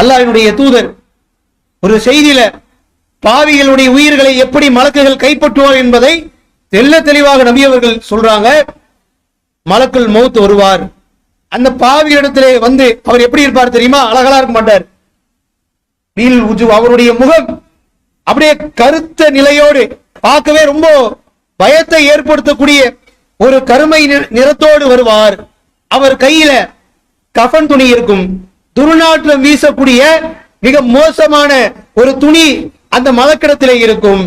அல்லாஹினுடைய தூதர் ஒரு செய்தியில பாவிகளுடைய உயிர்களை எப்படி மலக்குகள் கைப்பற்றுவார் என்பதை தெல்ல தெளிவாக நம்பியவர்கள் சொல்றாங்க. மலக்குள் மௌத் வருவார். அந்த பாவியிடத்திலே வந்து அவர் எப்படி இருப்பார் தெரியுமா? அழகலா இருக்க மாட்டார். வீல் உஜு அவருடைய முகம் அப்படியே கருத்த நிலையோடு பார்க்கவே ரொம்ப பயத்தை ஏற்படுத்தக்கூடிய ஒரு கருமை நிறத்தோடு வருவார். அவர் கையில கஃன் துணி இருக்கும். துர்நாற்றம் வீசக்கூடிய மிக மோசமான ஒரு துணி அந்த மலக்கிடத்திலே இருக்கும்.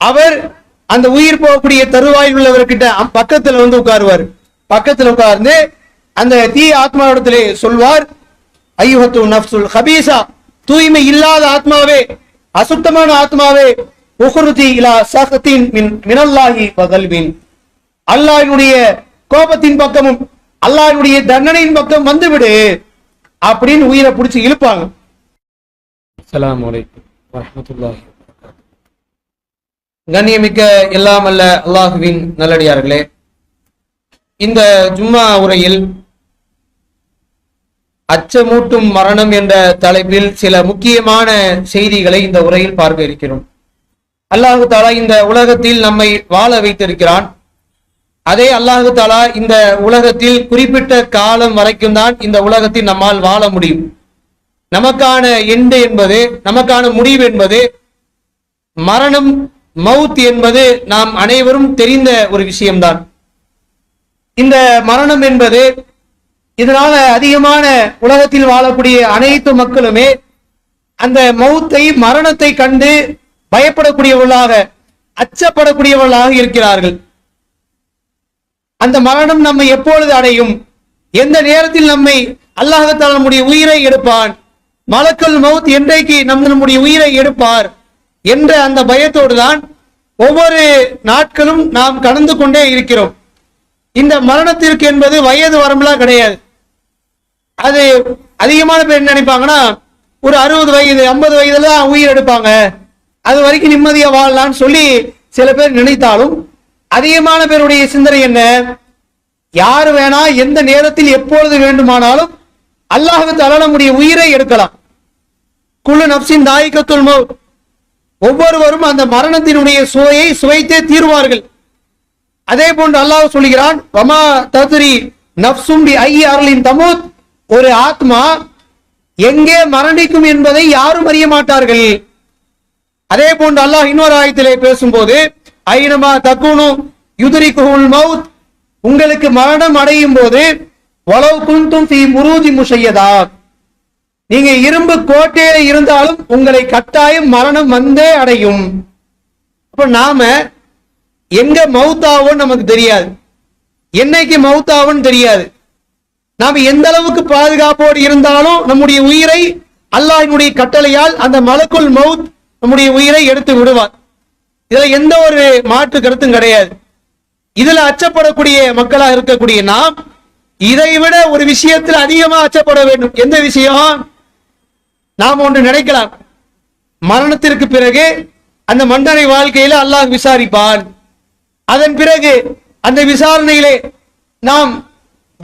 அவர் அந்த உயிர் போகக்கூடிய தருவாயில் உள்ளவர்கிட்ட பக்கத்துல வந்து உட்காருவார். பக்கத்துல உட்கார்ந்து அந்த தீ ஆத்மாவிடத்திலே சொல்வார் ஐயுஹத்து நஃப்சுல் ஹபீசா தூய்மை இல்லாத ஆத்மாவே அசுத்தமான ஆத்மாவே உகுருதி இலா சஹத்தின் மின் மினல்லாஹி பகல்வின் அல்லாஹினுடைய கோபத்தின் பக்கமும் அல்லாஹினுடைய தண்டனையின் பக்கம் வந்துவிடு. அப்படின்னு உயிரை பிடிச்சி இழுப்பாங்க. அஸ்ஸலாமு அலைக்கும் கண்ணியமிக்க எல்லாம் அல்ல அல்லாஹுவின் நல்லடியார்களே இந்த ஜும்மா உரையில் அச்சமூட்டும் மரணம் என்ற தலைப்பில் சில முக்கியமான செய்திகளை இந்த உரையில் பார்க்க இருக்கிறோம் அல்லாஹு தாலா இந்த உலகத்தில் நம்மை வாழ வைத்திருக்கிறான். அதே அல்லாஹு தாலா இந்த உலகத்தில் குறிப்பிட்ட காலம் வரைக்கும் தான் இந்த உலகத்தில் நம்மால் வாழ முடியும். நமக்கான எண்டு என்பது நமக்கான முடிவு என்பது மரணம் மவுத் என்பது நாம் அனைவரும் தெரிந்த ஒரு விஷயம்தான். இந்த மரணம் என்பது இதனால அதிகமான உலகத்தில் வாழக்கூடிய அனைத்து மக்களுமே அந்த மௌத்தை மரணத்தை கண்டு பயப்படக்கூடியவர்களாக அச்சப்படக்கூடியவர்களாக இருக்கிறார்கள். அந்த மரணம் நம்மை எப்பொழுது அடையும்? எந்த நேரத்தில் நம்மை அல்லாஹத்தால் நம்முடைய உயிரை எடுப்பான்? மலக்கல் மவுத் என்றைக்கு நம் நம்முடைய உயிரை எடுப்பார்? என்ற அந்த பயத்தோடு தான் ஒவ்வொரு நாட்களும் நாம் கடந்து கொண்டே இருக்கிறோம். இந்த மரணத்திற்கு என்பது வயது வரம்பெல்லாம் கிடையாது. அது அதிகமான பேர் என்ன நினைப்பாங்கன்னா ஒரு அறுபது வயது ஐம்பது வயதுல உயிர் எடுப்பாங்க. அது வரைக்கும் நிம்மதியா வாழலாம்னு சொல்லி சில பேர் நினைத்தாலும் அதிகமான பேருடைய சிந்தனை என்ன? யார் வேணா எந்த நேரத்தில் எப்பொழுது வேண்டுமானாலும் அல்லாஹுத்தால நம்முடைய உயிரை எடுக்கலாம். குழு நப்சின் தாயிக்கத்துல் மௌத். ஒவ்வொருவரும் அந்த மரணத்தினுடைய சுவையை சுவைத்தே தீர்வார்கள். அதே போன்று அல்லாஹ் சொல்கிறான் வமா தத்ரி நப்சும் பி ஐ அருளின் தமுத். ஒரு ஆத்மா எங்கே மரணிக்கும் என்பதை யாரும் அறிய மாட்டார்கள். அதே போன்று அல்லாஹ் இன்னொரு ஆயத்திலே பேசும்போது ஐனமா தக்குனு குஹுல் மவுத். உங்களுக்கு மரணம் அடையும் போது வளவு குந்தும் ஃபி முரூஜி முஷையதா. நீங்க இரும்பு கோட்டையில இருந்தாலும் உங்களை கட்டாயம் மரணம் வந்தே அடையும். அப்ப நாம எங்க மவுத்தாவோன்னு நமக்கு தெரியாது. என்னைக்கு மவுத்தாவோன்னு தெரியாது. நாம எந்த அளவுக்கு பாதுகாப்போடு இருந்தாலும் நம்முடைய உயிரை அல்லாஹினுடைய கட்டளையால் அந்த மலக்குள் மவுத் நம்முடைய உயிரை எடுத்து விடுவார். இதுல எந்த ஒரு மாற்று கருத்தும் கிடையாது. இதுல அச்சப்படக்கூடிய மக்களா இருக்கக்கூடிய நாம் இதை விட ஒரு விஷயத்தில் அதிகமா அச்சப்பட வேண்டும். எந்த விஷயம்? நாம் ஒன்று நினைக்கலாம். மரணத்திற்கு பிறகு அந்த மண்டனை வாழ்க்கையில அல்லாஹ் விசாரிப்பான். அதன் பிறகு அந்த விசாரணையிலே நாம்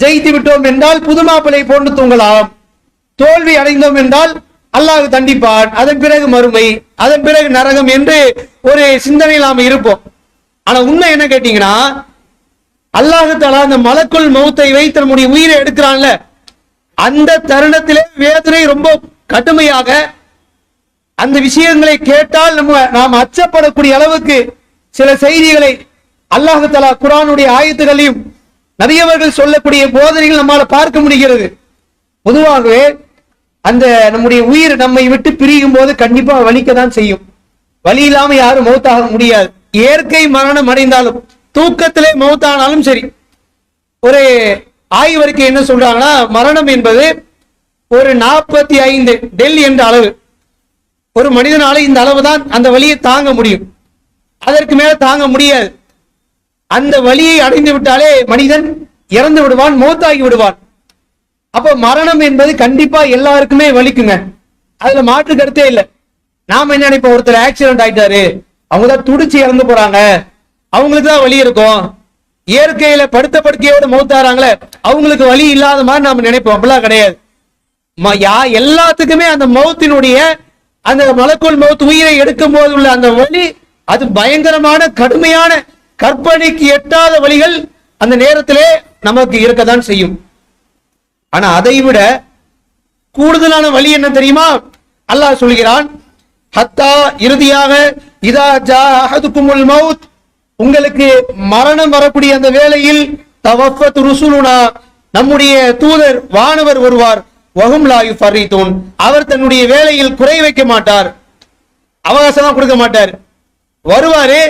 ஜெயித்து விட்டோம் என்றால் புது மாப்பிளை போன்று தூங்கலாம். தோல்வி அடைந்தோம் என்றால் அல்லாஹ் தண்டிப்பான். அதன் பிறகு மறுமை அதன் பிறகு நரகம் என்று ஒரு சிந்தனையில் நாம இருப்போம். ஆனா உண்மை என்ன கேட்டீங்கன்னா அல்லாஹு தலா அந்த மலக்குள் மௌத்தை வைத்து நம்முடைய உயிரை எடுக்கிறான்ல. அந்த தருணத்திலே வேதனை ரொம்ப கடுமையாக அந்த விஷயங்களை கேட்டால் நம்ம நாம் அச்சப்படக்கூடிய அளவுக்கு சில செய்திகளை அல்லாஹு தலா குரானுடைய ஆயத்துகளையும் நபியவர்கள் சொல்லக்கூடிய போதனைகள் நம்மால பார்க்க முடிகிறது. பொதுவாகவே அந்த நம்முடைய உயிர் நம்மை விட்டு பிரியும் போது கண்டிப்பா வலிக்க தான் செய்யும். வலி இல்லாம யாரும் மௌத்தாக முடியாது. இயற்கை மரணம் அடைந்தாலும் தூக்கத்திலே மௌத்தானாலும் சரி ஒரு ஆய்வறிக்கை என்ன சொல்றாங்கன்னா மரணம் என்பது ஒரு நாற்பத்தி ஐந்து டெல் என்ற அளவு. ஒரு மனிதனால இந்த அளவு தான் அந்த வலியை தாங்க முடியும். அதற்கு மேல தாங்க முடியாது. அந்த வலியை அடைந்து விட்டாலே மனிதன் இறந்து விடுவான் மௌத்தாகி விடுவான். அப்ப மரணம் என்பது கண்டிப்பா எல்லாருக்குமே வலிக்குங்க. அதுல மாற்று கருத்தே இல்லை. நாம என்ன நினைப்போம்? ஒருத்தர் ஆக்சிடென்ட் ஆயிட்டாரு. அவங்கதான் துடிச்சு இறந்து போறாங்க. அவங்களுக்கு தான் வலி இருக்கும். இயற்கையில படுத்த படுக்கையோட மௌத்தாராங்களே அவங்களுக்கு வலி இல்லாத மாதிரி நாம நினைப்போம். அப்படிலாம் கிடையாது. எல்லாத்துக்குமே அந்த மௌத்தினுடைய அந்த மலக்குள் மௌத் உயிரை எடுக்கும் போது உள்ள அந்த வலி அது பயங்கரமான கடுமையான கற்பனைக்கு எட்டாத வழிகள் அந்த நேரத்திலே நமக்கு இருக்கதான் செய்யும். ஆனா அதை விட கூடுதலான வழி என்ன தெரியுமா? அல்லாஹ் சொல்கிறான் ஹத்தா இறுதியாக இதா ஜா அஹதுக்குமுல் மவுத். உங்களுக்கு மரணம் வரக்கூடிய அந்த வேளையில் தவஃபத் ருசுலுனா நம்முடைய தூதர் வானவர் வருவார். வகும் லாயு யுஃபர்ரிதூன். அவர் தன்னுடைய வேலையில் குறை வைக்க மாட்டார். அவகாசமா கொடுக்க மாட்டார். வருவாரு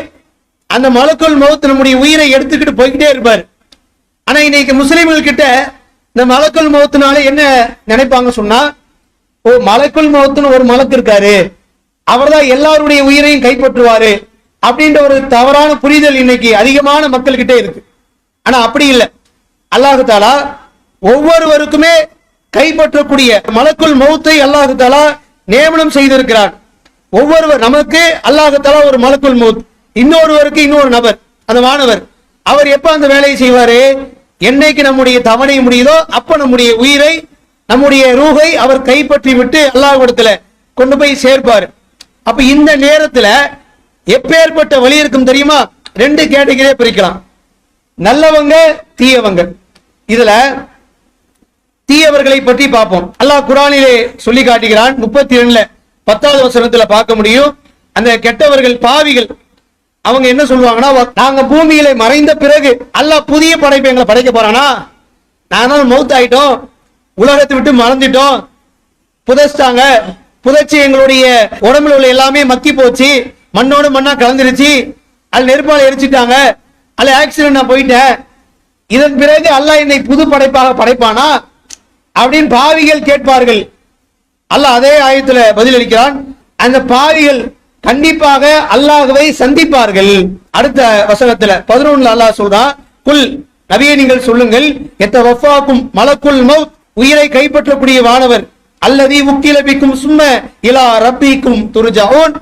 அந்த மலக்குள் மௌத் நம்முடைய உயிரை எடுத்துக்கிட்டு போய்கிட்டே இருப்பார். ஆனா இன்னைக்கு முஸ்லிம்கள் கிட்ட இந்த மலக்குள் மௌத்துனால என்ன நினைப்பாங்க சொன்னா ஓ மலக்குள் மௌத்துன்னு ஒரு மலக்கு இருக்காரு. அவர்தான் எல்லாருடைய உயிரையும் கைப்பற்றுவாரு அப்படின்ற ஒரு தவறான புரிதல் இன்னைக்கு அதிகமான மக்கள்கிட்ட இருக்கு. ஆனா அப்படி இல்லை. அல்லாஹு தாலா ஒவ்வொருவருக்குமே கைப்பற்றக்கூடிய மலக்குள் மௌத்தை அல்லாஹு தாலா நியமனம் செய்திருக்கிறான். ஒவ்வொருவர் நமக்கு அல்லாஹு தாலா ஒரு மலக்குள் மௌத். இன்னொருவருக்கு இன்னொரு நபர் அந்த மாணவர். அவர் எப்ப அந்த வேலையை செய்வாரு? என்னைக்கு நம்முடைய தவணை முடியுதோ அப்ப நம்முடைய உயிரை நம்முடைய ரூகை அவர் கைப்பற்றி விட்டு அல்லாஹிடத்துல கொண்டு போய் சேர்ப்பார். அப்ப இந்த நேரத்துல எப்பேற்பட்ட வழி இருக்கும் தெரியுமா? ரெண்டு கேட்டகரியே பிரிக்கலாம். நல்லவங்க தீயவங்க. இதுல தீயவர்களை பற்றி பார்ப்போம். அல்லாஹ் குரானிலே சொல்லி காட்டுகிறான் முப்பத்தி ரெண்டுல பத்தாவது வசனத்துல பார்க்க முடியும். அந்த கெட்டவர்கள் பாவிகள் அவங்க என்ன சொல்லுவாங்கன்னா நாங்க பூமியில மறைந்த பிறகு அல்ல புதிய படைப்பு எங்களை படைக்க போறானா? நாங்க மௌத் ஆயிட்டோம் உலகத்தை விட்டு மறந்துட்டோம். புதைச்சிட்டாங்க. புதைச்சி எங்களுடைய உடம்புல உள்ள எல்லாமே மக்கி போச்சு. மண்ணோட மண்ணா கலந்துருச்சு. அது நெருப்பால் எரிச்சிட்டாங்க. அல்ல ஆக்சிடென்ட் நான் போயிட்டேன். இதன் பிறகு அல்ல என்னை புது படைப்பாக படைப்பானா? அப்படின்னு பாவிகள் கேட்பார்கள். அல்ல அதே ஆயத்துல பதிலளிக்கிறான். அந்த பாவிகள் கண்டிப்பாக அல்லாஹுவை சந்திப்பார்கள். அடுத்த வசனத்துல பதினொன்னுல அல்லாஹ் சொல்றான் குல் நபியை நீங்கள் சொல்லுங்கள் எத்த வஃபாக்கும் மலக்குள் மவுத் உயிரை கைப்பற்றக்கூடிய வானவர் அல்லதி உக்கிலபிக்கும் சும்ம இலா ரப்பிக்கும் துருஜாவோன்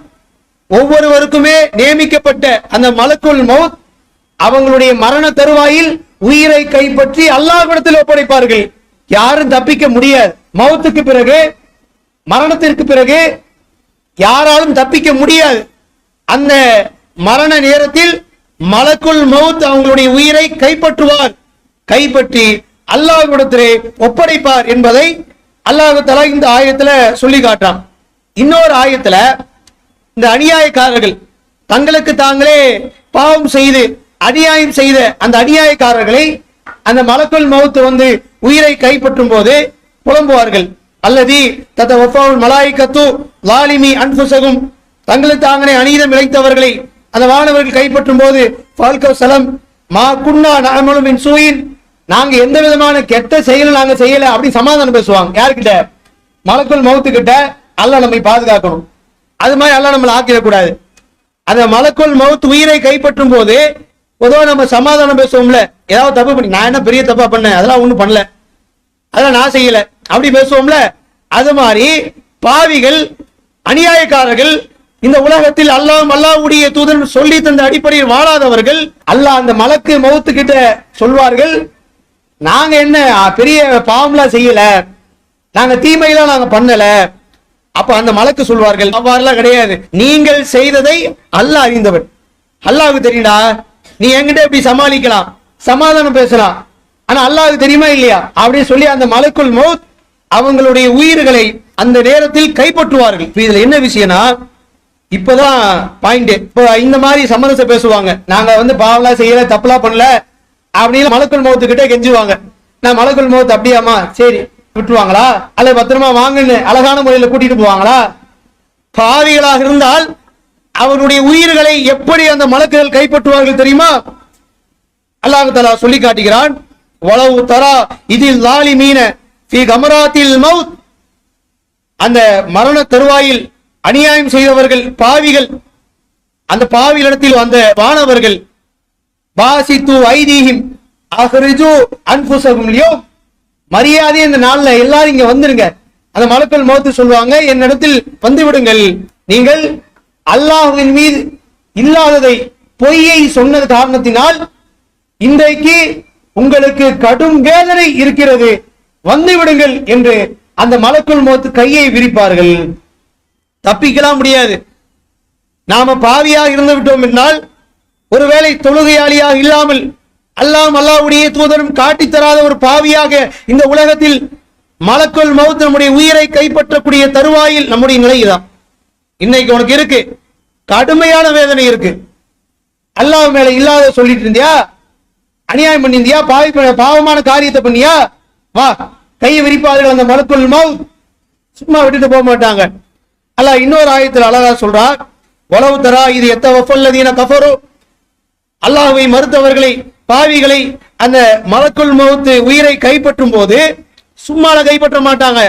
ஒவ்வொருவருக்குமே நியமிக்கப்பட்ட அந்த மலக்குள் மவுத் அவங்களுடைய மரண தருவாயில் உயிரை கைப்பற்றி அல்லாஹ்விடத்தில் ஒப்படைப்பார்கள். யாரும் தப்பிக்க முடியாது. மௌத்துக்கு பிறகு மரணத்திற்கு பிறகு யாராலும் தப்பிக்க முடியாது. அந்த மரண நேரத்தில் மலக்குள் மவுத் அவங்களுடைய உயிரை கைப்பற்றுவார். கைப்பற்றி அல்லாஹ்விடத்திலே ஒப்படைப்பார் என்பதை அல்லாஹு தலா இந்த ஆயத்துல சொல்லி காட்டுறான். இன்னொரு ஆயத்துல இந்த அநியாயக்காரர்கள் தங்களுக்கு தாங்களே பாவம் செய்து அநியாயம் செய்த அந்த அநியாயக்காரர்களை அந்த மலக்குள் மௌத்து வந்து உயிரை கைப்பற்றும் போது புலம்புவார்கள். அல்லது தத்த ஒப்பாவுல் மலாய்க்கத்து லாலிமி அன்புசகும் தங்களுக்கு தாங்களே அநீதம் இழைத்தவர்களை அந்த மாணவர்கள் கைப்பற்றும் போது ஃபால்கோ சலம் மா குன்னா நலமலும் என் சூயின். நாங்க எந்த விதமான கெட்ட செயலும் நாங்க செய்யல அப்படி சமாதானம் பேசுவாங்க. யாருக்கிட்ட மலக்குள் மௌத்து கிட்ட அல்லாஹ் நம்மை பாதுகாக்கணும். அது மாதிரி அல்லாஹ் நம்மளை ஆக்கிடக்கூடாது அந்த மலக்குள் மௌத் உயிரை கைப்பற்றும் போது பொதுவாக நம்ம சமாதானம் பேசுவோம்ல. ஏதாவது தப்பு பண்ணி நான் என்ன பெரிய தப்பா பண்ணேன்? அதெல்லாம் ஒன்றும் பண்ணல. அதெல்லாம் நான் செய்யல. அப்படி பேசுவோம்ல. அது மாதிரி பாவிகள் அநியாயக்காரர்கள் இந்த உலகத்தில் அல்லாஹ் அல்லாவுடைய தூதன் சொல்லி தந்த அடிப்படையில் வாழாதவர்கள் அல்லாஹ் அந்த மலக்கு மௌத்து கிட்ட சொல்வார்கள் நாங்க என்ன பெரிய பாவம்லாம் செய்யல நாங்க தீமையெல்லாம் நாங்க பண்ணல. அப்ப அந்த மலக்கு சொல்வார்கள் அவ்வாறுலாம் கிடையாது. நீங்கள் செய்ததை அல்லாஹ் அறிந்தவன். அல்லாவுக்கு தெரியுடா நீ என்கிட்ட இப்படி சமாளிக்கலாம்? சமாதானம் பேசலாம். ஆனா அல்லாவுக்கு தெரியுமா இல்லையா? அப்படின்னு சொல்லி அந்த மலக்குள் மௌத் அவங்களுடைய உயிர்களை அந்த நேரத்தில் கைப்பற்றுவார்கள். இதுல என்ன விஷயம்னா இப்பதான் பாயிண்ட் இப்போ இந்த மாதிரி சமரசம் பேசுவாங்க. நாங்க வந்து பாவம்லாம் செய்யல தப்புலாம் பண்ணல அப்படின்னு மலக்குள் முகத்துக்கிட்டே கெஞ்சுவாங்க. நான் மலக்குள் முகத்து அப்படியாமா சரி விட்டுருவாங்களா? அல்ல பத்திரமா வாங்கன்னு அழகான முறையில கூட்டிட்டு போவாங்களா? பாவிகளாக இருந்தால் அவருடைய உயிர்களை எப்படி அந்த மலக்குகள் கைப்பற்றுவார்கள் தெரியுமா? அல்லாஹ் தலா சொல்லி காட்டுகிறான் வலவு தரா இதில் லாலி மீன ஃபி கமராத்தில் மவுத் அந்த மரண தருவாயில் அநியாயம் செய்தவர்கள் பாவிகள் அந்த பாவிகளிடத்தில் வந்த வானவர்கள் பாசித்து ஐதீகம் அஹ்ரிஜு அன்புசகும் மரியாதை இந்த நாள்ல எல்லாரும் இங்க வந்துருங்க. அந்த மலக்கள் மௌத்து சொல்லுவாங்க என்னிடத்தில் வந்து விடுங்கள் நீங்கள் அல்லாஹுவின் மீது இல்லாததை பொய்யை சொன்னது காரணத்தினால் இன்றைக்கு உங்களுக்கு கடும் வேதனை இருக்கிறது. வந்து விடுங்கள் என்று அந்த மலக்குள் மௌத்து கையை விரிப்பார்கள். தப்பிக்கலாம் முடியாது. நாம பாவியாக இருந்து விட்டோம் என்றால் ஒருவேளை தொழுகையாளியாக இல்லாமல் அல்லாம் அல்லாவுடைய தூதரும் காட்டித் தராத ஒரு பாவியாக இந்த உலகத்தில் மலக்குள் மௌத் நம்முடைய உயிரை கைப்பற்றக்கூடிய தருவாயில் நம்முடைய நிலைதான். இன்னைக்கு உனக்கு இருக்கு. கடுமையான வேதனை இருக்கு. அல்லாஹ் மேல இல்லாத சொல்லிட்டு இருந்தியா? அநியாயம் பண்ணியிருந்தியா? பாவி பாவமான காரியத்தை பண்ணியா? வா. கையை விரிப்பார்கள் அந்த மலக்குள் மவுத். சும்மா விட்டுட்டு போக மாட்டாங்க. அல்லாஹ் இன்னொரு ஆயத்தில் அழகா சொல்றா உளவு தரா இது எத்த வஃபல்லதீன கஃபரு. அல்லாஹுவை மறுத்தவர்களை பாவிகளை அந்த மலக்குள் மௌத்து உயிரை கைப்பற்றும் போது சும்மால கைப்பற்ற மாட்டாங்க.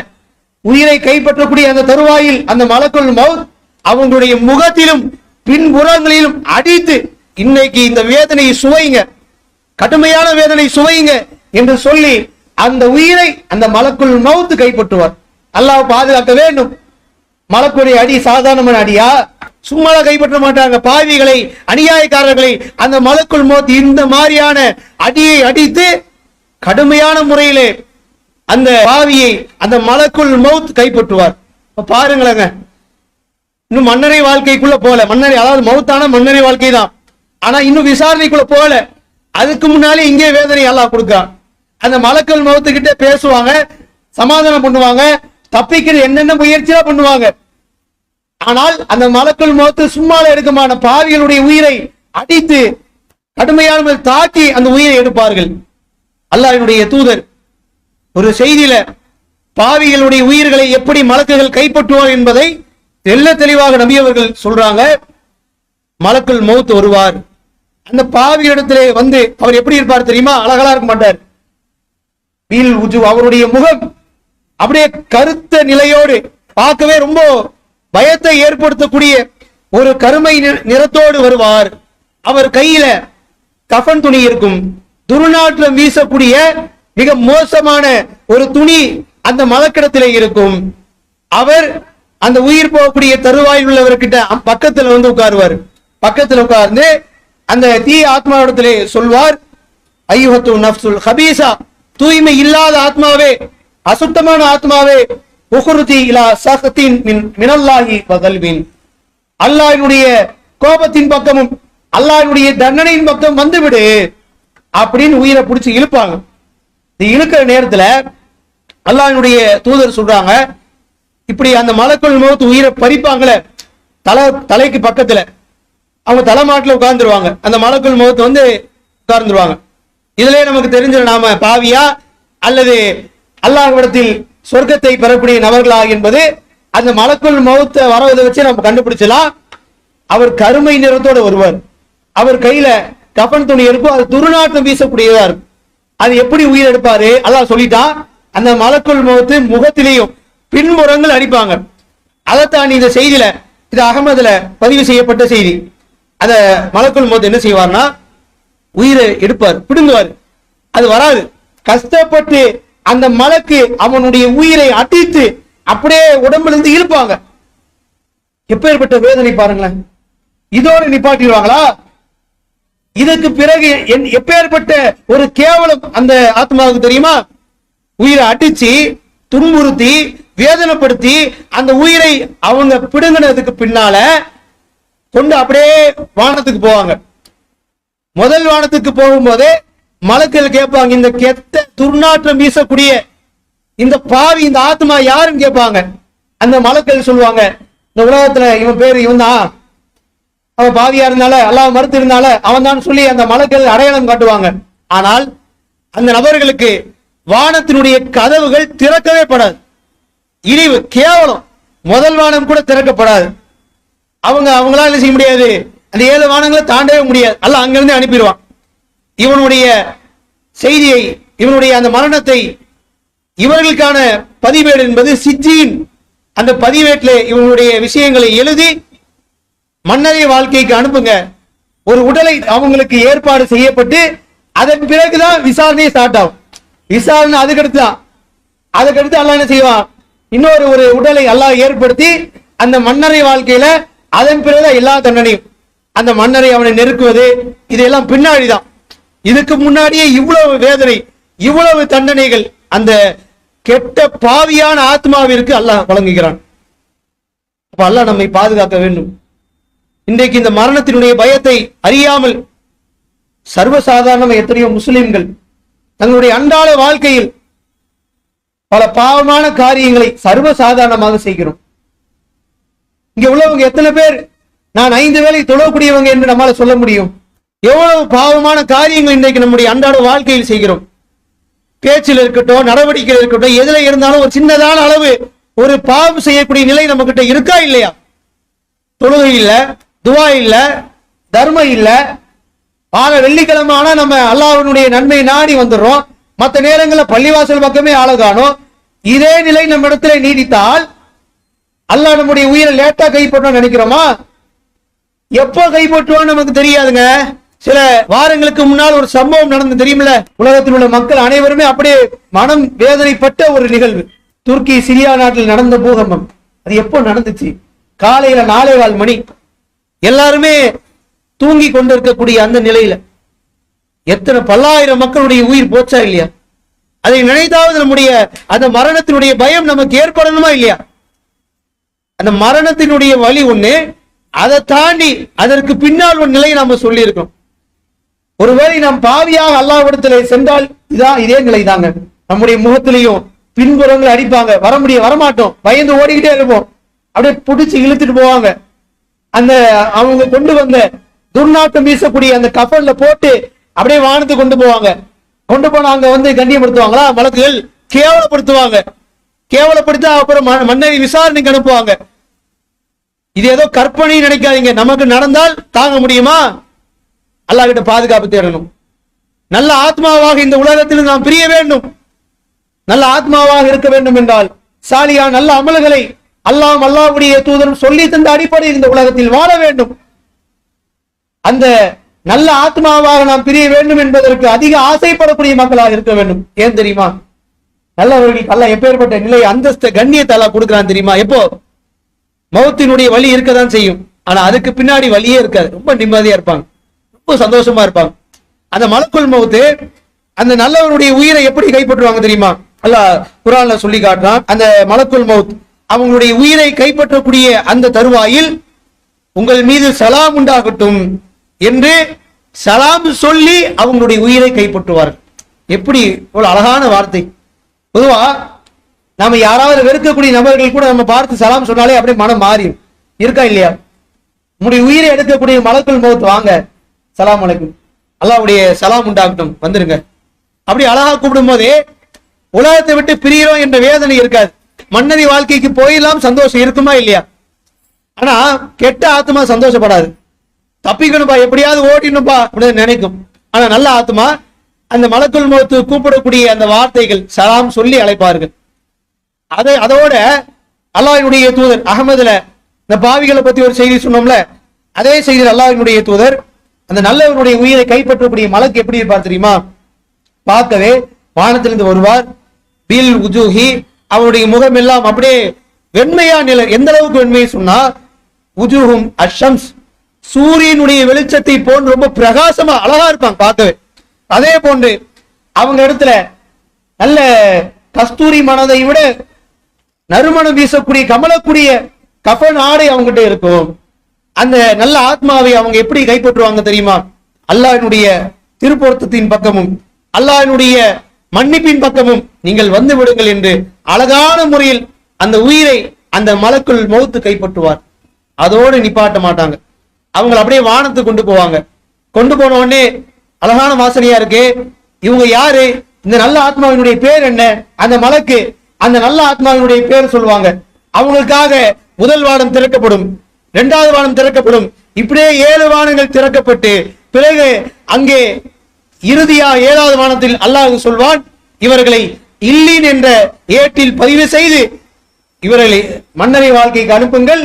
உயிரை கைப்பற்றக்கூடிய அந்த தருவாயில் அந்த மலக்குள் மவுத் அவங்களுடைய முகத்திலும் பின்புறங்களிலும் அடித்து இன்னைக்கு இந்த வேதனையை சுவைங்க. கடுமையான வேதனை சுவைங்க என்று சொல்லி அந்த உயிரை அந்த மலக்குள் மவுத்து கைப்பற்றுவார். அல்லாஹ் பாதுகாக்க வேண்டும். மலக்குடைய அடி சாதாரணமான அடியா? சும்மா கைப்பற்ற மாட்டாங்க. பாவிகளை அநியாயக்காரர்களை அந்த மலக்குள் மோத்து இந்த மாதிரியான அடியை அடித்து கடுமையான முறையிலே அந்த பாவியை அந்த மலக்குள் மவுத் கைப்பற்றுவார். பாருங்களேங்க. இன்னும் மன்னரை வாழ்க்கைக்குள்ள போல மன்னரை அதாவது மௌத்தான மன்னரை வாழ்க்கை தான் ஆனா இன்னும் விசாரணைக்குள்ள போல அதுக்கு முன்னாலே இங்கே வேதனை அல்லாஹ் கொடுக்கிறான். அந்த மலக்குள் மௌத்து பேசுவாங்க சமாதானம் பண்ணுவாங்க தப்பிக்கிற என்னென்ன முயற்சியா பண்ணுவாங்க. ஆனால் அந்த மலக்குள் மௌத்து சும்மால எடுக்குமான பாவிகளுடைய உயிரை அடித்து கடுமையான தாக்கி அந்த உயிரை எடுப்பார்கள். அல்லாஹினுடைய தூதர் ஒரு செய்தியில பாவிகளுடைய உயிர்களை எப்படி மலக்குகள் கைப்பற்றுவார் என்பதை தெல்ல தெளிவாக நம்பியவர்கள் சொல்றாங்க. மலக்குள் மௌத்து வருவார் அந்த பாவிகளிடத்திலே வந்து அவர் எப்படி இருப்பார் தெரியுமா? அழகலா இருக்க மாட்டார். பீல் உஜு அவருடைய முகம் அப்படியே கருத்த நிலையோடு பார்க்கவே ரொம்ப பயத்தை ஏற்படுத்தக்கூடிய ஒரு கருமை நி- நிறத்தோடு வருவார். அவர் கையில கஃன் துணி இருக்கும். துர்நாற்றம் வீசக்கூடிய மிக மோசமான ஒரு துணி அந்த மலக்கிடத்திலே இருக்கும். அவர் அந்த உயிர் போகக்கூடிய தருவாயில் உள்ளவர்கிட்ட பக்கத்துல வந்து உட்காருவார். பக்கத்துல உட்கார்ந்து அந்த தீ ஆத்மாவிடத்திலே சொல்வார் ஐயுஹத்து நஃப்சுல் ஹபீசா தூய்மை இல்லாத ஆத்மாவே அசுத்தமான ஆத்மாவே உஹுருதி இலா சஹத்தின் மின் மினல்லாஹி பகல்வின் அல்லாஹினுடைய கோபத்தின் பக்கமும் அல்லாஹினுடைய தண்டனையின் பக்கம் வந்துவிடு அப்படின்னு உயிரை பிடிச்சி இழுப்பாங்க. இது இழுக்கிற நேரத்துல அல்லாஹினுடைய தூதர் சொல்றாங்க இப்படி அந்த மலக்குள் முகத்து உயிரை பறிப்பாங்களே தலை தலைக்கு பக்கத்துல. அவங்க தலைமாட்டில் உட்கார்ந்துருவாங்க. அந்த மலக்குள் முகத்து வந்து உட்கார்ந்துருவாங்க. இதுலயே நமக்கு தெரிஞ்சிடும் நாம பாவியா அல்லது அல்லாஹ்விடத்தில் சொர்க்கத்தை பெறக்கூடிய நபர்களா என்பது அந்த மலக்குள் மௌத்த வரவதை வச்சு நம்ம கண்டுபிடிச்சலாம் அவர் கருமை நிறத்தோடு வருவார் அவர் கையில கஃன் துணி இருக்கும் அது துருநாற்றம் வீசக்கூடியதா இருக்கும். அது எப்படி உயிர் எடுப்பாரு? அல்லாஹ் சொல்லிட்டான் அந்த மலக்குள் முகத்து முகத்திலையும் பின்புறங்கள் அடிப்பாங்க. அதைத்தான் இந்த செய்தியில இது அகமதுல பதிவு செய்யப்பட்ட செய்தி. அந்த மலக்குள் முகத்து என்ன செய்வார்னா உயிரை எடுப்பார் பிடுங்குவார். அது வராது. கஷ்டப்பட்டு அந்த மலக்கு அவனுடைய உயிரை அடித்து அப்படியே உடம்புல இருந்து இழுப்பாங்க. எப்பேற்பட்ட வேதனை பாருங்களேன். இதோடு நிப்பாட்டிடுவாங்களா? இதற்கு பிறகு என்- எப்பேற்பட்ட ஒரு கேவலம் அந்த ஆத்மாவுக்கு தெரியுமா? உயிரை அடிச்சு துன்புறுத்தி வேதனைப்படுத்தி அந்த உயிரை அவங்க பிடுங்கினதுக்கு பின்னால கொண்டு அப்படியே வானத்துக்கு போவாங்க. முதல் வானத்துக்கு போகும்போதே மலக்கள் கேட்பாங்க இந்த கெத்த துர்நாற்றம் வீசக்கூடிய இந்த பாவி இந்த ஆத்மா யாருன்னு கேட்பாங்க. அந்த மலக்கள் சொல்லுவாங்க இந்த உலகத்துல இவன் பேரு இவன் தான் அவன் பாவியா இருந்தால எல்லாம் மறுத்து இருந்தால அவன் தான் சொல்லி அந்த மலக்கள் அடையாளம் காட்டுவாங்க. ஆனால் அந்த நபர்களுக்கு வானத்தினுடைய கதவுகள் திறக்கவே படாது. இழிவு கேவலம். முதல் வானம் கூட திறக்கப்படாது. அவங்க அவங்களால என்ன செய்ய முடியாது? அந்த ஏழு வானங்களை தாண்டவே முடியாது. அல்ல அங்கிருந்து அனுப்பிடுவான். இவனுடைய செய்தியை இவனுடைய அந்த மரணத்தை இவர்களுக்கான பதிவேடு என்பது சிஜியின் அந்த பதிவேட்டில் இவனுடைய விஷயங்களை எழுதி மன்னரை வாழ்க்கைக்கு அனுப்புங்க. ஒரு உடலை அவங்களுக்கு ஏற்பாடு செய்யப்பட்டு அதன் பிறகுதான் விசாரணை ஸ்டார்ட் ஆகும். விசாரணை அதுக்கடுத்து தான் அதுக்கடுத்து அல்லாஹ் என்ன செய்வான் இன்னொரு ஒரு உடலை அல்லாஹ் ஏற்படுத்தி அந்த மன்னரை வாழ்க்கையில அதன் பிறகுதான் எல்லா தண்டனையும். அந்த மன்னரை அவனை நெருக்குவது இதெல்லாம் பின்னாடிதான். இதுக்கு முன்னாடியே இவ்வளவு வேதனை இவ்வளவு தண்டனைகள் அந்த கெட்ட பாவியான ஆத்மாவிற்கு அல்லாஹ் வழங்குகிறான். அப்ப அல்லாஹ் நம்மை பாதுகாக்க வேண்டும். இன்றைக்கு இந்த மரணத்தினுடைய பயத்தை அறியாமல் சர்வசாதாரண எத்தனையோ முஸ்லிம்கள் தங்களுடைய அன்றாட வாழ்க்கையில் பல பாவமான காரியங்களை சர்வசாதாரணமாக செய்கிறோம். இங்க உள்ளவங்க எத்தனை பேர் நான் ஐந்து வேளை தொழக்கூடியவங்க என்று நம்மால சொல்ல முடியும். எவ்வளவு பாவமான காரியங்கள் இன்றைக்கு நம்முடைய அன்றாட வாழ்க்கையில் செய்கிறோம். பேச்சில் இருக்கட்டும் நடவடிக்கையில் இருக்கட்டும் எதுல இருந்தாலும் ஒரு சின்னதான அளவு ஒரு பாவம் செய்யக்கூடிய நிலை நம்ம கிட்ட இருக்கா இல்லையா? தொழுகை இல்ல துவா இல்ல தர்மம் இல்ல. ஆக வெள்ளிக்கிழமை ஆனா நம்ம அல்லாஹனுடைய நன்மை நாடி வந்துடுறோம். மற்ற நேரங்களில் பள்ளிவாசல் பக்கமே ஆளகானோம் இதே நிலை நம்ம இடத்துல நீடித்தால் அல்லாஹ் நம்முடைய உயிரை லேட்டா கைப்பற்றோம் நினைக்கிறோமா? எப்போ கைப்பற்றுவான்னு நமக்கு தெரியாதுங்க. சில வாரங்களுக்கு முன்னால் ஒரு சம்பவம் நடந்து தெரியுமில்ல? உலகத்தில் உள்ள மக்கள் அனைவருமே அப்படியே மனம் வேதனைப்பட்ட ஒரு நிகழ்வு. துருக்கி சிரியா நாட்டில் நடந்த பூகம்பம். அது எப்போ நடந்துச்சு? காலையில நாலே கால் மணி. எல்லாருமே தூங்கி கொண்டிருக்கக்கூடிய அந்த நிலையில எத்தனை பல்லாயிரம் மக்களுடைய உயிர் போச்சா இல்லையா? அதை நினைத்தாவது நம்முடைய அந்த மரணத்தினுடைய பயம் நமக்கு ஏற்படணுமா இல்லையா? அந்த மரணத்தினுடைய வழி ஒண்ணு அதை தாண்டி அதற்கு பின்னால் ஒரு நிலையை நாம சொல்லி இருக்கோம் ஒருவேளை நாம் பாவியாக அல்லாவிடத்துல சென்றால் இதான் இதே நிலை தாங்க நம்முடைய முகத்திலையும் பின்புறங்களை அடிப்பாங்க. வர முடிய வரமாட்டோம். பயந்து ஓடிக்கிட்டே இருப்போம். அப்படியே புடிச்சு இழுத்துட்டு போவாங்க. அந்த அவங்க கொண்டு வந்த துர்நாற்றம் வீசக்கூடிய அந்த கப்பல்ல போட்டு அப்படியே வானத்து கொண்டு போவாங்க. கொண்டு போனா அங்க வந்து கண்ணியப்படுத்துவாங்களா? வழக்குகள் கேவலப்படுத்துவாங்க. கேவலப்படுத்த அப்புறம் ம- மன்னரை விசாரணைக்கு அனுப்புவாங்க. இது ஏதோ கற்பனை நினைக்காதீங்க. நமக்கு நடந்தால் தாங்க முடியுமா? அல்லாஹ் கிட்ட பாதுகாப்பு தேடணும். நல்ல ஆத்மாவாக இந்த உலகத்தில் நாம் பிரிய வேண்டும். நல்ல ஆத்மாவாக இருக்க வேண்டும் என்றால் சாலியா நல்ல அமல்களை அல்லாம் அல்லாவுடைய தூதரும் சொல்லி தந்த அடிப்படையில் இந்த உலகத்தில் வாழ வேண்டும். அந்த நல்ல ஆத்மாவாக நாம் பிரிய வேண்டும் என்பதற்கு அதிக ஆசைப்படக்கூடிய மக்களாக இருக்க வேண்டும். ஏன் தெரியுமா? நல்லவர்களுக்கு அல்ல எப்பேற்பட்ட நிலை அந்தஸ்த கண்ணியத்தை எல்லாம் கொடுக்கிறான் தெரியுமா? எப்போ? மௌத்தினுடைய வழி இருக்கதான் செய்யும். ஆனா அதுக்கு பின்னாடி வழியே இருக்காது. ரொம்ப நிம்மதியா இருப்பாங்க. ரொம்ப சந்தோஷமா இருப்பாங்க. அந்த மலக்குள் மௌத்து அந்த நல்லவருடைய உயிரை எப்படி கைப்பற்றுவாங்க தெரியுமா? அல்ல குரான்ல சொல்லி காட்டுறான். அந்த மலக்குள் மௌத் அவங்களுடைய உயிரை கைப்பற்றக்கூடிய அந்த தருவாயில் உங்கள் மீது சலாம் உண்டாகட்டும் என்று சலாம் சொல்லி அவங்களுடைய உயிரை கைப்பற்றுவார்கள். எப்படி? ஒரு அழகான வார்த்தை. பொதுவா நாம யாராவது வெறுக்கக்கூடிய நபர்கள் கூட நம்ம பார்த்து சலாம் சொன்னாலே அப்படியே மனம் மாறியும் இருக்கா இல்லையா? உங்களுடைய உயிரை எடுக்கக்கூடிய மலக்குள் மௌத் வாங்க. சலாம் அலைக்கும் அல்லாவுடைய சலாம் உண்டாகட்டும். வந்துருங்க. அப்படி அழகா கூப்பிடும் போதே உலகத்தை விட்டு பிரியிறோம் என்ற வேதனை இருக்காது. மன்னதி வாழ்க்கைக்கு போயெல்லாம் சந்தோஷம் இருக்குமா இல்லையா? ஆனா கெட்ட ஆத்மா சந்தோஷப்படாது. தப்பிக்கணும்பா எப்படியாவது ஓடினும்பா அப்படின்னு நினைக்கும். ஆனா நல்ல ஆத்மா அந்த மலக்குள் மௌத்து கூப்பிடக்கூடிய அந்த வார்த்தைகள் சலாம் சொல்லி அழைப்பார்கள். அதை அதோட அல்லாஹினுடைய தூதர் அகமதுல இந்த பாவிகளை பத்தி ஒரு செய்தி சொன்னோம்ல அதே செய்தியில் அல்லாஹினுடைய தூதர் அந்த நல்லவனுடைய உயிரை கைப்பற்றக்கூடிய மலக்கு எப்படி இருப்பார் தெரியுமா? பார்க்கவே வானத்திலிருந்து வருவார். பில் உஜூஹி அவருடைய முகம் எல்லாம் அப்படியே வெண்மையா நிலை எந்த அளவுக்கு வெண்மையை சொன்னா உஜூஹும் அஷம்ஸ் சூரியனுடைய வெளிச்சத்தை போன்று ரொம்ப பிரகாசமா அழகா இருப்பாங்க பார்க்கவே. அதே போன்று அவங்க இடத்துல நல்ல கஸ்தூரி மனதை விட நறுமணம் வீசக்கூடிய கமலக்கூடிய கஃன் ஆடை அவங்ககிட்ட இருக்கும். அந்த நல்ல ஆத்மாவை அவங்க எப்படி கைப்பற்றுவாங்க தெரியுமா? அல்லாஹினுடைய திருப்பொருத்தத்தின் பக்கமும் அல்லாஹினுடைய மன்னிப்பின் பக்கமும் நீங்கள் வந்து விடுங்கள் என்று அழகான முறையில் அந்த உயிரை அந்த மலக்குள் மௌத்து கைப்பற்றுவார். அதோடு நிப்பாட்ட மாட்டாங்க. அவங்களை அப்படியே வானத்துக்கு கொண்டு போவாங்க. கொண்டு போன உடனே அழகான வாசனையா இருக்கு இவங்க யாரு? இந்த நல்ல ஆத்மாவினுடைய பேர் என்ன? அந்த மலக்கு அந்த நல்ல ஆத்மாவினுடைய பேர் சொல்லுவாங்க. அவங்களுக்காக முதல் வானம் திறக்கப்படும் இரண்டாவது வானம் திறக்கப்படும். இப்படியே ஏழு வானங்கள் திறக்கப்பட்டு பிறகு அங்கே இறுதியா ஏழாவது வானத்தில் அல்லாஹ் சொல்வான் இவர்களை இல்லின் என்ற ஏட்டில் பதிவு செய்து இவர்களை மன்னரை வாழ்க்கைக்கு அனுப்புங்கள்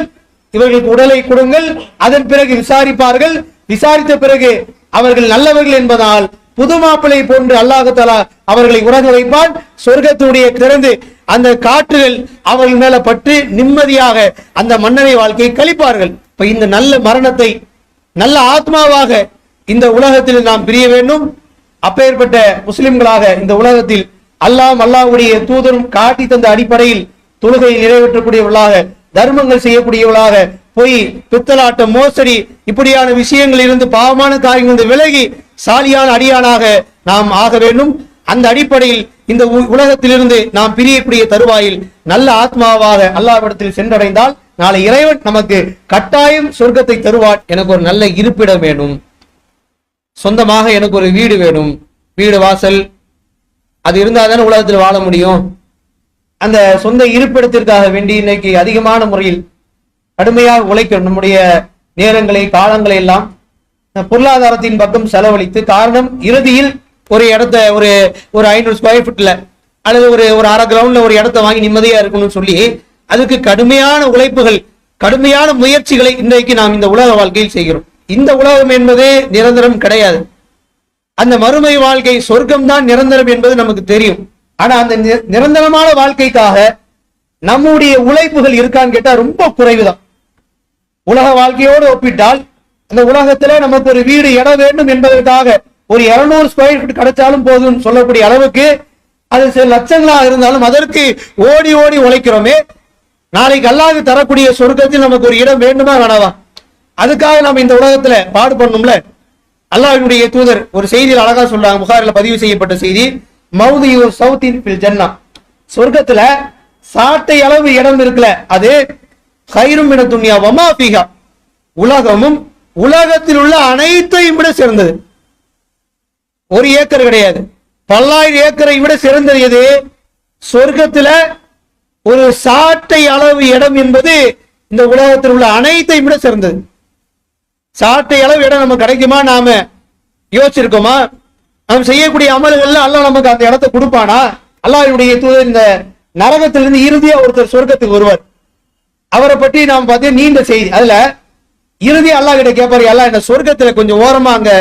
இவர்களுக்கு உடலை கொடுங்கள் அதன் பிறகு விசாரிப்பார்கள். விசாரித்த பிறகு அவர்கள் நல்லவர்கள் என்பதால் புது மாப்பிளை போன்று அல்லாஹு தலா அவர்களை உறங்க வைப்பான். சொர்க்கத்துடைய திறந்து அந்த காற்றுகள் அவர்கள் மேல பற்றி நிம்மதியாக அந்த மன்னரை வாழ்க்கையை கழிப்பார்கள். இப்ப இந்த நல்ல மரணத்தை நல்ல ஆத்மாவாக இந்த உலகத்தில் நாம் பிரிய வேண்டும். அப்பேற்பட்ட முஸ்லிம்களாக இந்த உலகத்தில் அல்லாம் அல்லாஹ்வுடைய தூதரும் காட்டி தந்த அடிப்படையில் தொழுகை நிறைவேற்றக்கூடியவர்களாக தர்மங்கள் செய்யக்கூடியவர்களாக பொய் பித்தலாட்டம் மோசடி இப்படியான விஷயங்களில் இருந்து பாவமான காரியங்கள் விலகி சாலியான அடியானாக நாம் ஆக வேண்டும். அந்த அடிப்படையில் இந்த உ- உலகத்திலிருந்து நாம் பிரியக்கூடிய தருவாயில் நல்ல ஆத்மாவாக அல்லாவிடத்தில் சென்றடைந்தால் நாளை இறைவன் நமக்கு கட்டாயம் சொர்க்கத்தை தருவான் எனக்கு ஒரு நல்ல இருப்பிடம் வேணும். சொந்தமாக எனக்கு ஒரு வீடு வேணும். வீடு வாசல். அது இருந்தால் தானே உலகத்தில் வாழ முடியும். அந்த சொந்த இருப்பிடத்திற்காக வேண்டி இன்னைக்கு அதிகமான முறையில் கடுமையாக உழைக்க நம்முடைய நேரங்களை காலங்களை எல்லாம் பொருளாதாரத்தின் பக்கம் செலவழித்து காரணம் இறுதியில் ஒரு இடத்த ஒரு ஒரு ஐநூறு ஸ்கொயர் ஃபீட்ல அல்லது ஒரு ஒரு அரை கிரவுண்ட்ல ஒரு இடத்த வாங்கி நிம்மதியா இருக்கணும்னு சொல்லி அதுக்கு கடுமையான உழைப்புகள் கடுமையான முயற்சிகளை இன்றைக்கு நாம் இந்த உலக வாழ்க்கையில் செய்கிறோம். இந்த உலகம் என்பது நிரந்தரம் கிடையாது. அந்த மறுமை வாழ்க்கை சொர்க்கம் தான் நிரந்தரம் என்பது நமக்கு தெரியும். ஆனா அந்த நி- நிரந்தரமான வாழ்க்கைக்காக நம்முடைய உழைப்புகள் இருக்கான்னு கேட்டா ரொம்ப குறைவுதான். உலக வாழ்க்கையோடு ஒப்பிட்டால் அந்த உலகத்துல நமக்கு ஒரு வீடு இட வேண்டும் என்பதற்காக ஒரு 200 ஸ்கொயர் ஃபீட் கிடைச்சாலும் போதும்னு சொல்லக்கூடிய அளவுக்கு அது சில லட்சங்களாக இருந்தாலும் அதற்கு ஓடி ஓடி உழைக்கிறோமே. நாளைக்கு அல்லாது தரக்கூடிய சொர்க்கத்தில் நமக்கு ஒரு இடம் வேண்டுமா வேணாவா அதுக்காக நம்ம இந்த உலகத்துல பாடுபடணும்ல அல்லாஹினுடைய தூதர் ஒரு செய்தியில் அழகா சொல்றாங்க. புகாரில் பதிவு செய்யப்பட்ட செய்தி மௌதியூ சவுத்தின் பில் ஜன்னா. சொர்க்கத்துல சாட்டை அளவு இடம் இருக்குல்ல அது கயிறும் இன துன்யா வமா உலகமும் உலகத்தில் உள்ள அனைத்தையும் விட சிறந்தது. ஒரு ஏக்கர் கிடையாது. பல்லாயிரம் ஏக்கரை விட சிறந்தது எது? சொர்க்கத்துல ஒரு சாட்டை அளவு இடம் என்பது இந்த உலகத்தில் உள்ள அனைத்தையும் விட சிறந்தது. சாட்டை அளவு இடம் நமக்கு கிடைக்குமா? நாம யோசிச்சிருக்கோமா? நாம் செய்யக்கூடிய அமல்கள்ல அல்லாஹ் நமக்கு அந்த இடத்தை கொடுப்பானா? அல்லாஹ்வுடைய தூதர் இந்த நரகத்திலிருந்து இறுதியா ஒருத்தர் சொர்க்கத்துக்கு வருவார். அவரை பற்றி நாம் பார்த்தீங்க நீண்ட செய்தி. அதுல இறுதி அல்லாஹ் கிட்ட கேட்பாரு எல்லாம் என்ன சொர்க்கத்துல கொஞ்சம் ஓரமா அங்க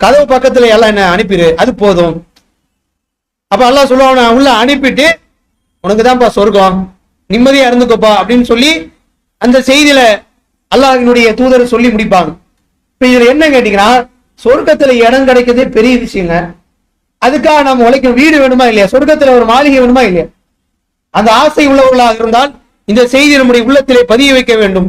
கதவு பக்கத்துல எல்லாம் என்ன அனுப்பிடு அது போதும். அப்ப எல்லாம் சொல்லுவான் உள்ள அனுப்பிட்டு உனக்கு தான்ப்பா சொர்க்கம். நிம்மதியா இருந்துக்கோப்பா அப்படின்னு சொல்லி அந்த செய்தியில அல்லாஹினுடைய தூதர் சொல்லி முடிப்பாங்க. இப்ப இதுல என்ன கேட்டீங்கன்னா சொர்க்கத்துல இடம் கிடைக்கிறதே பெரிய விஷயங்க. அதுக்காக நம்ம உழைக்கும் வீடு வேணுமா இல்லையா? சொர்க்கத்துல ஒரு மாளிகை வேணுமா இல்லையா? அந்த ஆசை உள்ளவர்களாக இருந்தால் இந்த செய்தி நம்முடைய உள்ளத்திலே பதிய வைக்க வேண்டும்.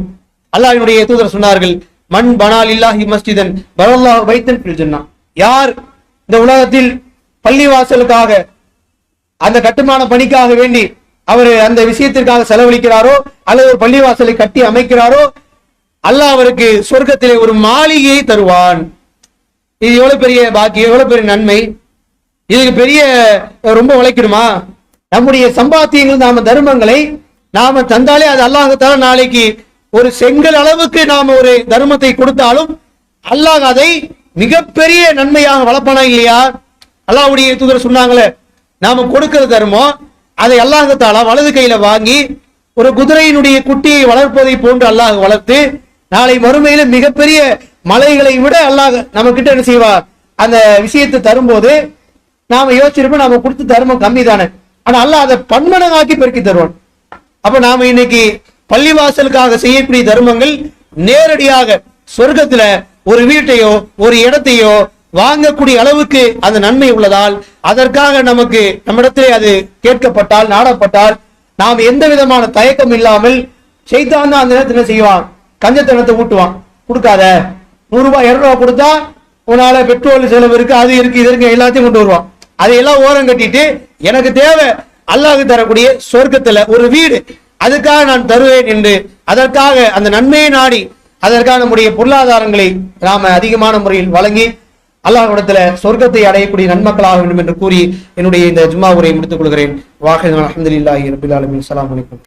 அல்லாஹினுடைய தூதர் சொன்னார்கள் மண் பனால் இல்லாஹி மஸ்ஜிதன் பரல்லா வைத்தன் ஃபில் யார் இந்த உலகத்தில் பள்ளிவாசலுக்காக அந்த கட்டுமான பணிக்காக வேண்டி அவர் அந்த விஷயத்திற்காக செலவழிக்கிறாரோ அல்லது ஒரு பள்ளிவாசலை கட்டி அமைக்கிறாரோ அல்லாஹ் அவருக்கு சொர்க்கத்திலே ஒரு மாளிகையை தருவான். இது எவ்வளவு பெரிய பாக்கியம் எவ்வளவு பெரிய நன்மை? இதுக்கு பெரிய ரொம்ப உழைக்கணுமா? நம்முடைய சம்பாத்தியங்கள் நாம தர்மங்களை நாம தந்தாலே அது அல்லாஹத்தால நாளைக்கு ஒரு செங்கல் அளவுக்கு நாம் ஒரு தர்மத்தை கொடுத்தாலும் அல்லாஹ் அதை மிகப்பெரிய நன்மையாக வளர்ப்பானா இல்லையா? அல்லாஹ்வுடைய தூதர் சொன்னாங்களே நாம கொடுக்கிற தர்மம் அதை அல்லாஹத்தால வலது கையில வாங்கி ஒரு குதிரையினுடைய குட்டியை வளர்ப்பதை போன்று அல்லாஹ் வளர்த்து நாளை மறுமையில மிகப்பெரிய மலைகளை விட அல்லாஹ் நம்ம கிட்ட என்ன செய்வார்? அந்த விஷயத்தை தரும்போது நாம யோசிச்சிருப்போம் நாம கொடுத்த தர்மம் கம்மி தானே ஆனா அல்லாஹ் அதை பன்மடங்காக்கி பெருக்கி தருவான். அப்ப நாம இன்னைக்கு பள்ளிவாசலுக்காக செய்யக்கூடிய தர்மங்கள் நேரடியாக சொர்க்கத்துல ஒரு வீட்டையோ ஒரு இடத்தையோ வாங்கக்கூடிய அளவுக்கு அந்த நன்மை உள்ளதால் அதற்காக நமக்கு நம்மிடத்திலே அது கேட்கப்பட்டால் நாடப்பட்டால் நாம் எந்த விதமான தயக்கம் இல்லாமல் செய்தான் அந்த நேரத்தில் என்ன செய்வான்? கஞ்சத்தனத்தை ஊட்டுவான். கொடுக்காத. நூறு ரூபாய் இருநூறு ரூபாய் கொடுத்தா உன்னால பெட்ரோல் செலவு இருக்கு அது இருக்கு இது இருக்கு எல்லாத்தையும் கொண்டு வருவான். அதையெல்லாம் ஓரம் கட்டிட்டு எனக்கு தேவை அல்லாஹ் தரக்கூடிய சொர்க்கத்துல ஒரு வீடு. அதுக்காக நான் தருவேன் என்று அதற்காக அந்த நன்மையை நாடி அதற்காக நம்முடைய பொருளாதாரங்களை நாம அதிகமான முறையில் வழங்கி அல்லாஹிடத்துல சொர்க்கத்தை அடையக்கூடிய நன்மக்களாக வேண்டும் என்று கூறி என்னுடைய இந்த ஜும்மா உரையை முடித்துக் கொள்கிறேன். வாஹித் அஹமதுல்லாஹி ரபில் அலமின் அலாம் வலைக்கம்